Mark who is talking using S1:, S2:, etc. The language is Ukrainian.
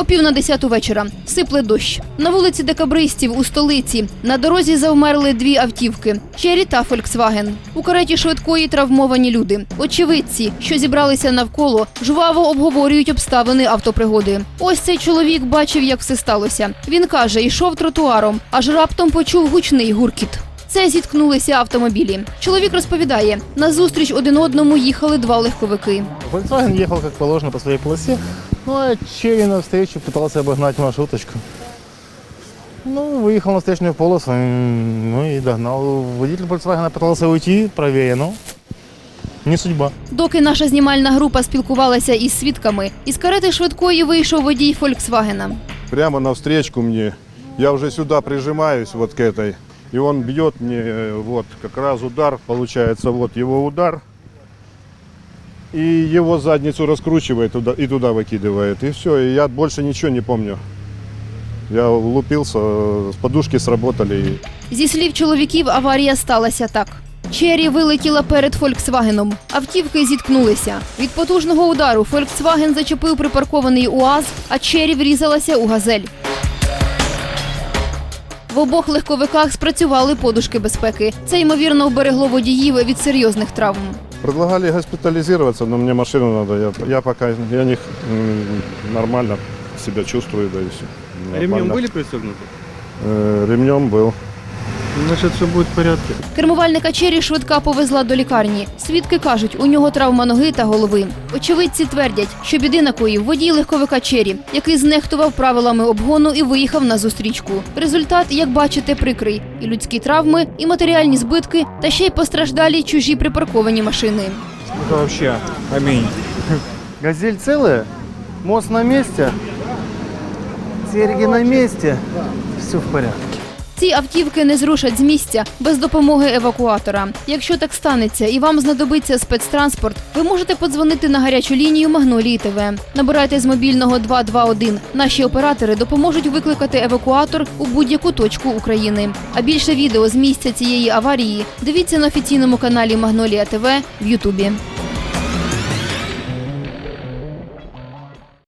S1: О пів на десяту вечора сипле дощ. На вулиці Декабристів у столиці на дорозі завмерли дві автівки Чері та Фольксваген. У кареті швидкої травмовані люди. Очевидці, що зібралися навколо, жваво обговорюють обставини автопригоди. Ось цей чоловік бачив, як все сталося. Він каже, йшов тротуаром, аж раптом почув гучний гуркіт. Це зіткнулися автомобілі. Чоловік розповідає, назустріч один одному їхали два легковики.
S2: Volkswagen ехал как положено по своей полосе, ну а Черри навстречу пытался обогнать маршруточку. Ну, выехал на встречную полосу, м, ну и догнал. Водитель Volkswagen пытался уйти правее, но не судьба.
S1: Доки наша знімальна група спілкувалася із свідками, із карети швидкої вийшов водій Фольксвагена.
S3: прямо навстречку мне. Я уже сюда прижимаюсь вот к этой. И он бьет мне, э, вот как раз удар, получается, вот его удар. И его задницу раскручивает туда, и туда выкидывает. И все, и я больше ничего не помню. Я лупился, э, с подушки сработали. и
S1: Зі слів чоловіків, аварія сталася так. Чері вилетіла перед Фольксвагеном. Автівки зіткнулися. Від потужного удару Фольксваген зачепив припаркований УАЗ, а Чері врізалася у газель. В обох легковиках спрацювали подушки безпеки. Це ймовірно вберегло водіїв від серйозних травм.
S3: Предлагали госпитализироваться, но мне машину надо. Я, я пока я не, м, нормально себя чувствую, да и все.
S4: Ремнем были пристегнуты?
S3: ремнем был.
S4: Значит, все будет в порядке.
S1: Кермувальника Чері швидка повезла до лікарні. Свідки кажуть, у нього травма ноги та голови. Очевидці твердять, що біди накоїв водій легковика Чері, який знехтував правилами обгону і виїхав на зустрічку. Результат, як бачите, прикрий: і людські травми, і матеріальні збитки, та ще й постраждалі чужі припарковані машини.
S4: Это вообще аминь.
S2: Газель целая, мост на месте, серьги на месте, все в порядке.
S1: Ці автівки не зрушать з місця без допомоги евакуатора. Якщо так станеться і вам знадобиться спецтранспорт, ви можете подзвонити на гарячу лінію Магнолії ТВ. Набирайте з мобільного 221. Наші оператори допоможуть викликати евакуатор у будь-яку точку України. А більше відео з місця цієї аварії дивіться на офіційному каналі Магнолія ТВ в Ютубі.